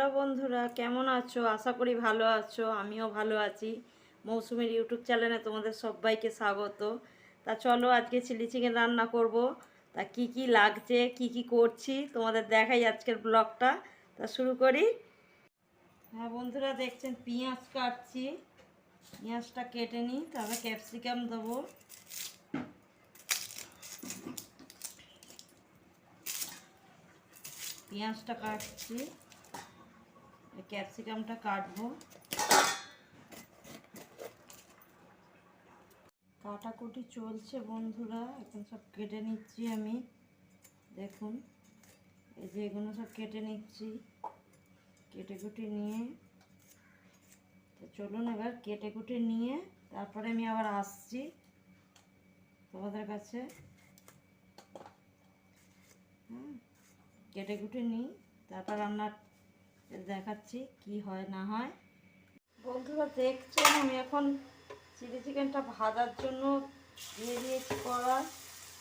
Hello বন্ধুরা, কেমন আছো? আশা করি ভালো আছো, আমিও ভালো আছি। মৌসুমীর ইউটিউব চ্যানেলে তোমাদের সবাইকে স্বাগত। তা চলো আজকে চিলি চিকেন রান্না করব। তা কি কি লাগছে, কি কি করছি, তোমাদের দেখাই আজকের ব্লগটা। তা শুরু করি। হ্যাঁ বন্ধুরা, দেখছেন পেঁয়াজ কাটছি। পেঁয়াজটা কেটে নিই, তারপরে ক্যাপসিকাম দেবো। পেঁয়াজটা কাটছি। ক্যাপসিকামটা কাটবো। কাটাকুটি চলছে বন্ধুরা, এখন সব কেটে নিচ্ছি আমি। দেখুন, এই যে এগুলো সব কেটে নিচ্ছি। কেটে কুটে নিয়ে, তো চলুন এবার কেটে কুটে নিয়ে, তারপরে আমি আবার আসছি তোমাদের কাছে। হুম কেটে কুটে নিই, তারপর রান্না দেখাচ্ছি কি হয় না হয়। বন্ধুরা, দেখছেন, আমি এখন চিলি চিকেনটা ভাজার জন্য দিয়ে দিয়েছি কড়া।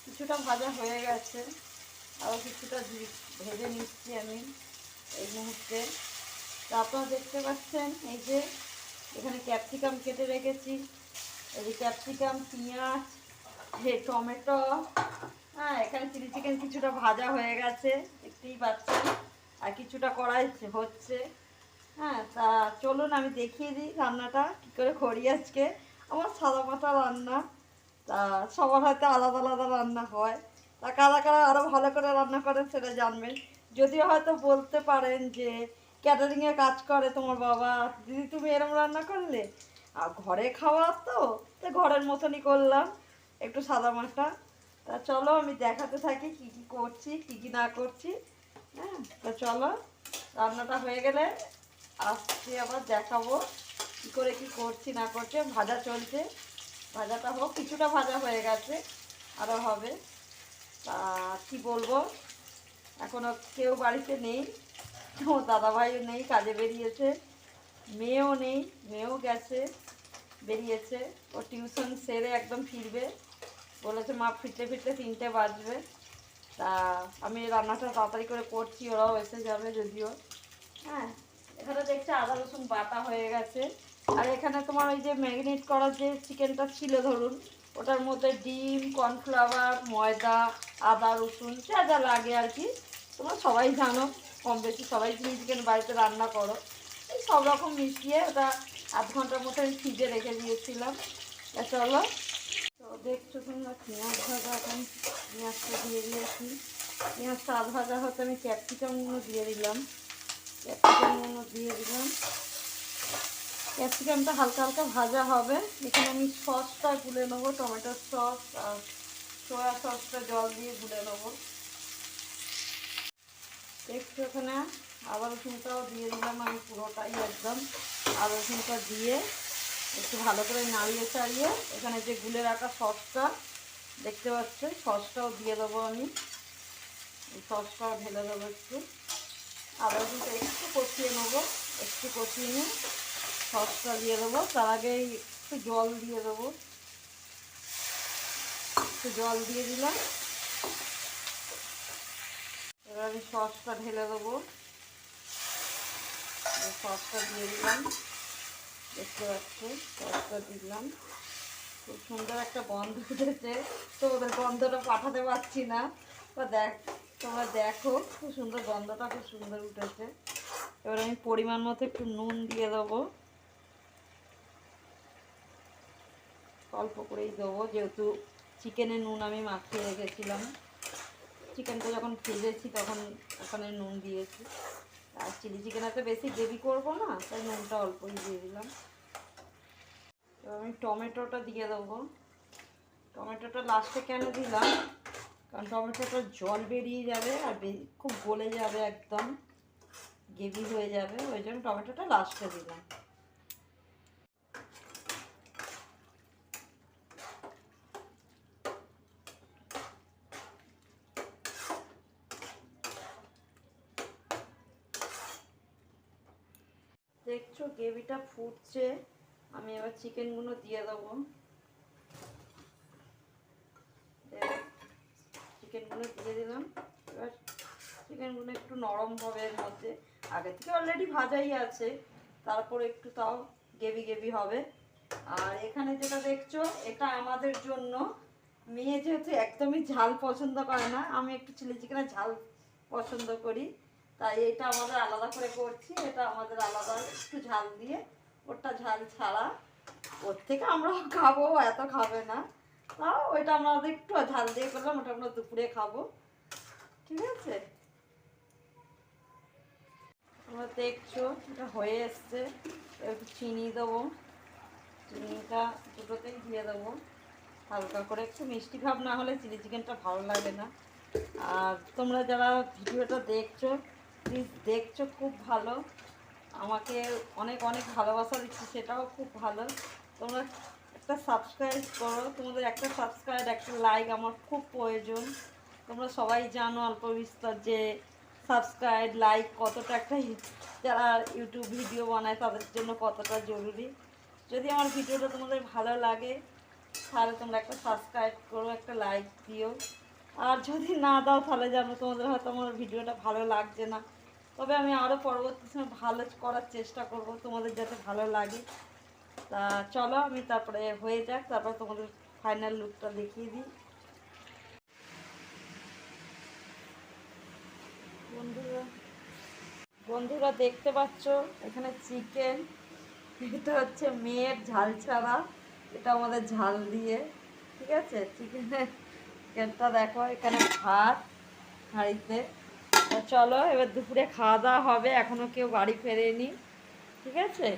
কিছুটা ভাজা হয়ে গেছে আরও কিছুটা ভেজে নিচ্ছি আমি এই মুহূর্তে। তা আপনারা দেখতে পাচ্ছেন, এই যে এখানে ক্যাপসিকাম কেটে রেখেছি। এই যে ক্যাপসিকাম, পেঁয়াজ হে টমেটো হ্যাঁ এখানে চিলি চিকেন কিছুটা ভাজা হয়ে গেছে, দেখতেই পাচ্ছেন। আর কিছুটা করাই হচ্ছে। হ্যাঁ তা চলুন আমি দেখিয়ে দিই রান্নাটা, কী করে করি আজকে। আমার সাদা মাথা রান্না, তা সবার হয়তো আলাদা আলাদা রান্না হয়। তা কারা কারা আরও ভালো করে রান্না করেন সেটা জানবেন। যদিও হয়তো বলতে পারেন যে ক্যাটারিংয়ে কাজ করে তোমার বাবা, দিদি, তুমি এরম রান্না করলে? আর ঘরে খাওয়া তো তো ঘরের মতনই করলাম একটু সাদা মাটা। তা চলো আমি দেখাতে থাকি কি কি করছি, কি কি না করছি। চলো, রান্নাটা হয়ে গেলে আসছি আবার দেখাবো কী করে কি করছি, না করছে, ভাজা চলছে। ভাজাটা হোক, কিছুটা ভাজা হয়ে গেছে আরও হবে। তা কি বলব এখনও কেউ বাড়িতে নেই ও দাদাভাইও নেই, কাজে বেরিয়েছে, মেয়েও নেই, মেয়েও গেছে, বেরিয়েছে। ও টিউশন সেরে একদম ফিরবে। বলেছে, মা, ফিরতে ফিরতে তিনটে বাজবে। তা, আমি রান্নাটা তাড়াতাড়ি করে করছি, ওরাও এসে যাবে যদিও। হ্যাঁ এখানে দেখছি আদা, রসুন বাটা হয়ে গেছে। আর এখানে তোমার ওই যে ম্যাগনেট করার যে চিকেনটা ছিল ধরুন, ওটার মধ্যে ডিম, কর্নফ্লাওয়ার, ময়দা, আদা, রসুন, যা যা লাগে আর কি। তোমরা সবাই জানো কম বেশি সবাই চিলি চিকেন বাড়িতে রান্না করো। এই সব রকম মিশিয়ে ওটা আধ ঘণ্টার মতো আমি ফ্রিজে রেখে দিয়েছিলাম। চলো দেখছ তোমরা পেঁয়াজ ভাজা এখন পেঁয়াজটা দিয়ে দিয়েছি। পেঁয়াজটা আধ ভাজা হতে আমি ক্যাপসিকামগুলো দিয়ে দিলাম। ক্যাপসিকামগুলো দিয়ে দিলাম। ক্যাপসিকামটা হালকা হালকা ভাজা হবে। এখানে আমি সসটা গুলে নেব টমেটোর সস আর সয়া সসটা জল দিয়ে গুলে নেব। দেখছ এখানে আদা রসুনটাও দিয়ে দিলাম আমি পুরোটাই একদম। আদা রসুনটা দিয়ে একটু ভালো করে নাড়িয়ে চাড়িয়ে, এখানে যে গুলে রাখা সসটা, দেখতে পাচ্ছেন? সসটাও দিয়ে দেবো আমি। সসটাও ঢেলে দেবো একটু। আদা রসুনটা একটু কষিয়ে নেব, একটু কষিয়ে নিয়ে সসটা দিয়ে দেবো। তার আগে একটু জল দিয়ে দেবো। একটু জল দিয়ে দিলাম। এবার আমি সসটা ঢেলে দেবো। সসটা দিয়ে দিলাম। দেখতে পাচ্ছি সসটা দিলাম। খুব সুন্দর একটা গন্ধ উঠেছে। তো ওদের গন্ধটা পাঠাতে পারছি না। তো দেখ, তোমরা দেখো, খুব সুন্দর গন্ধটা খুব সুন্দর উঠেছে। এবার আমি পরিমাণ মতো একটু নুন দিয়ে দেবো। অল্প করেই দেবো, যেহেতু চিকেনে নুন আমি মাখিয়ে রেখেছিলাম। চিকেনটা যখন ভেজেছি তখন ওখানে নুন দিয়েছি। আর চিলি চিকেনে তো বেশি গ্রেভি করব না, তাই নুনটা অল্পই দিয়ে দিলাম। এবার আমি টমেটোটা দিয়ে দেবো। টমেটোটা লাস্টে কেন দিলাম? কারণ টমেটোটা জল বেরিয়ে যাবে আর খুব গলে যাবে একদম, গ্রেভি হয়ে যাবে, ওই জন্য টমেটোটা লাস্টে দিলাম। দেখছ, গ্রেভিটা ফুটছে। আমি এবার চিকেনগুলো দিয়ে দেবো। চিকেনগুলো দিয়ে দিলাম। এবার চিকেনগুলো একটু নরম হবে এর মধ্যে। আগে থেকে অলরেডি ভাজাই আছে। তারপর একটু তাও গেবি গেবি হবে। আর এখানে যেটা দেখছ, এটা আমাদের জন্য। মেয়ে যেহেতু একদমই ঝাল পছন্দ করে না, আমি একটু চিলি চিকেনের ঝাল পছন্দ করি। তাই এটা আমাদের আলাদা করে করছি, এটা আমাদের আলাদা একটু ঝাল দিয়ে। ওটা ঝাল ছাড়া ওর থেকে আমরা খাব, এত খাবে না। তাও ওইটা আমরা একটু ঝাল দিয়ে করলাম, ওটা আমরা দুপুরে খাব। ঠিক আছে? তোমরা দেখছ, এটা হয়ে এসছে। একটু চিনি দেবো। চিনিটা দুটোতেই দিয়ে দেবো। হালকা করে একটু মিষ্টি ভাব না হলে চিলি চিকেনটা ভালো লাগে না। আর তোমরা যারা ভিডিওটা দেখছ প্লিজ দেখছ খুব ভালো। আমাকে অনেক অনেক ভালোবাসা দিচ্ছি, সেটাও খুব ভালো। তোমরা একটা সাবস্ক্রাইব করো। তোমাদের একটা সাবস্ক্রাইব একটা লাইক আমার খুব প্রয়োজন। তোমরা সবাই জানো অল্প বিস্তর যে সাবস্ক্রাইব লাইক কতটা একটা যারা ইউটিউব ভিডিও বানায়, তাদের জন্য কতটা জরুরি। যদি আমার ভিডিওটা তোমাদের ভালো লাগে, তাহলে তোমরা একটা সাবস্ক্রাইব করো, একটা লাইক দিও। আর যদি না দাও, তাহলে জানো তোমাদের হয়তো আমার ভিডিওটা ভালো লাগছে না। তবে আমি আরও পরবর্তী সময় ভালো করার চেষ্টা করব, তোমাদের যাতে ভালো লাগে। তা চলো, আমি তারপরে হয়ে যাক, তারপর তোমাদের ফাইনাল লুকটা দেখিয়ে দিই। বন্ধুরা বন্ধুরা দেখতে পাচ্ছ, এখানে চিকেন এটা হচ্ছে মেয়ের ঝাল ছাড়া, এটা আমাদের ঝাল দিয়ে, ঠিক আছে? চিকেনের চিকেনটা দেখো, এখানে ভাত, হাঁড়িতে। চলো, এবার দুপুরে খাওয়া দাওয়া হবে এখনও কেউ বাড়ি ফেরেনি। ঠিক আছে?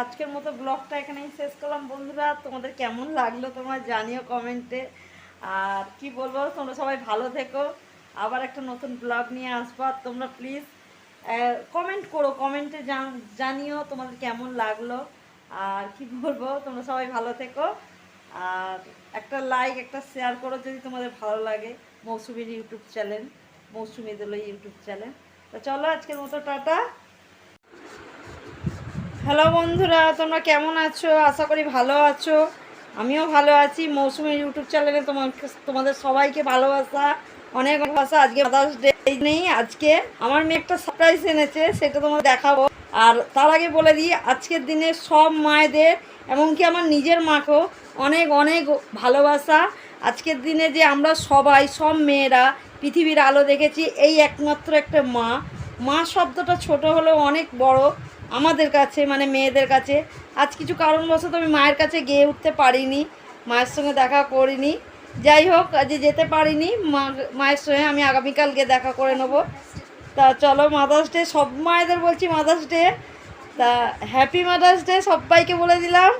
আজকের মতো ব্লগটা এখানেই শেষ করলাম। বন্ধুরা, তোমাদের কেমন লাগল তোমরা জানিও কমেন্টে। আর কি বলব, তোমরা সবাই ভালো থেকো। আবার একটা নতুন ব্লগ নিয়ে আসব। তোমরা প্লিজ কমেন্ট করো কমেন্টে জানিও তোমাদের কেমন লাগল। আর কি বলব, তোমরা সবাই ভালো থেকো। আর একটা লাইক একটা শেয়ার করো যদি তোমাদের ভালো লাগে মৌসুমির ইউটিউব চ্যানেল মৌসুমি দিল ইউটিউব চ্যানেল তো চলো আজকের মতো টাটা। হ্যালো বন্ধুরা, তোমরা কেমন আছো? আশা করি ভালো আছো। আমিও ভালো আছি। মৌসুমি ইউটিউব চ্যানেলে তোমার তোমাদের সবাইকে ভালোবাসা, অনেক ভালোবাসা। আজকে মাদার্স ডে নেই, আজকে আমার মেয়ে একটা সারপ্রাইজ এনেছে, সেটা তোমার দেখাবো। আর তার আগে বলে দিই, আজকের দিনে সব মায়েদের, এমনকি আমার নিজের মাকেও অনেক অনেক ভালোবাসা। আজকের দিনে যে আমরা সবাই, সব মেয়েরা পৃথিবীর আলো দেখেছি, এই একমাত্র একটা মা। মা শব্দটা ছোট হলেও অনেক বড় আমাদের কাছে মানে মেয়েদের কাছে। আজ কিছু কারণবশত আমি মায়ের কাছে গিয়ে উঠতে পারিনি, মায়ের সঙ্গে দেখা করিনি। যাই হোক, আজকে যেতে পারিনি, মা, মায়ের সঙ্গে আমি আগামীকাল গিয়ে দেখা করে নেব। তা চলো মাদার্স ডে সব মায়েদের বলছি মাদার্স ডে তা হ্যাপি মাদার্স ডে সবাইকে বলে দিলাম।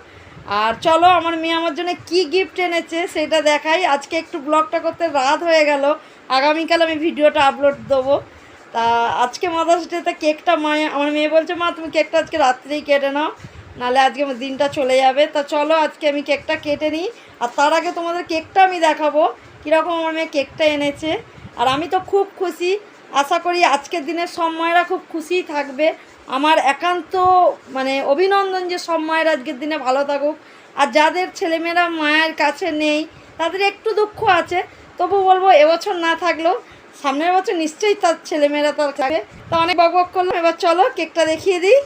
আর চলো আমার মেয়ে আমার জন্য কি গিফট এনেছে সেটা দেখাই। আজকে একটু ব্লগটা করতে রাত হয়ে গেল। আগামীকাল আমি ভিডিওটা আপলোড দেবো। তা আজকে মাদার্স ডেতে কেকটা মায়ে আমার মেয়ে বলছে, মা, তুমি কেকটা আজকে রাত্রেই কেটে নাও। নাহলে আজকে আমার দিনটা চলে যাবে। তা চলো আজকে আমি কেকটা কেটে নিই। আর তার আগে তোমাদের কেকটা আমি দেখাবো। কীরকম আমার মেয়ে কেকটা এনেছে। আর আমি তো খুব খুশি। আশা করি আজকের দিনের সব মায়েরা খুব খুশিই থাকবে। আমার একান্ত মানে অভিনন্দন যে সব মায়ের আজকের দিনে ভালো থাকুক। আর যাদের ছেলেমেয়েরা মায়ের কাছে নেই, তাদের একটু দুঃখ আছে, তবু বলব এবছর না থাকলেও সামনের বছর নিশ্চয়ই তার ছেলেমেয়েরা তার থাকে তা অনেক বক বক করলাম, এবার চলো কেকটা দেখিয়ে দিই।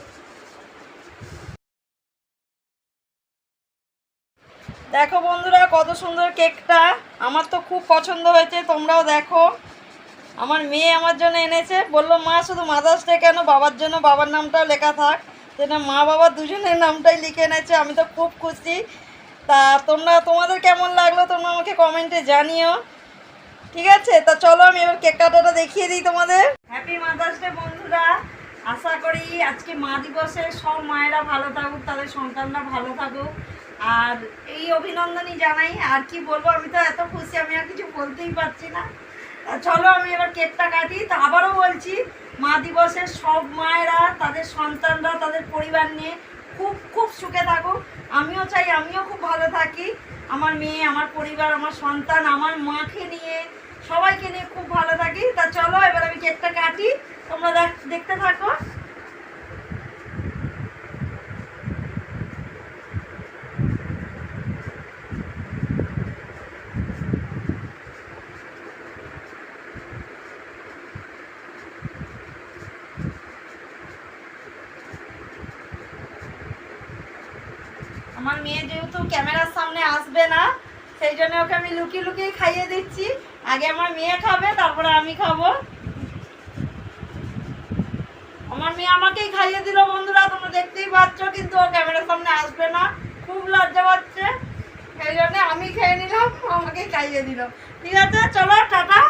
দেখো বন্ধুরা কত সুন্দর কেকটা, আমার তো খুব পছন্দ হয়েছে, তোমরাও দেখো। আমার মেয়ে আমার জন্য এনেছে, বলল, মা, শুধু মাদার্স ডে কেন? বাবার জন্য বাবার নামটাও লেখা থাক। সেটা মা বাবা দুজনের নামটাই লিখে এনেছে, আমি তো খুব খুশি। তা তোমরা, তোমাদের কেমন লাগল তোমরা আমাকে কমেন্টে জানিও। ঠিক আছে? তা চলো, আমি এবার কেক কাটাটা দেখিয়ে দিই তোমাদের। হ্যাপি মাদার্স ডে বন্ধুরা। আশা করি আজকে মা দিবসে সব মায়েরা ভালো থাকুক, তাদের সন্তানরা ভালো থাকুক। আর এই অভিনন্দনই জানাই। আর কি বলব, আমি তো এত খুশি, আমি আর কিছু বলতেই পারছি না। চলো আমি এবার কেকটা কাটি। তা আবারও বলছি, মা দিবসের সব মায়েরা, তাদের সন্তানরা, তাদের পরিবার নিয়ে খুব খুব সুখে থাকুক আমিও চাই, আমিও খুব ভালো থাকি। আমার মেয়ে, আমার পরিবার, আমার সন্তান, আমার মাকে নিয়ে, সবাইকে নিয়ে খুব ভালো থাকি। তা চলো, এবার আমি কেকটা কাটি। তোমরা দেখ- দেখতে থাকো আমার মেয়ে যেহেতু ক্যামেরার সামনে আসবে না। সেই জন্য ওকে আমি লুকিয়ে লুকিয়ে খাইয়ে দিচ্ছি। আগে আমার মেয়ে খাবে, তারপরে আমি খাব। আমার মেয়ে আমাকেই খাইয়ে দিল বন্ধুরা, তোমরা দেখতেই পাচ্ছ, কিন্তু ও ক্যামেরার সামনে আসবে না। খুব লজ্জা পাচ্ছে। সেই জন্য আমি খেয়ে নিলাম, ও আমাকে খাইয়ে দিল। ঠিক আছে, চলো, টাটা।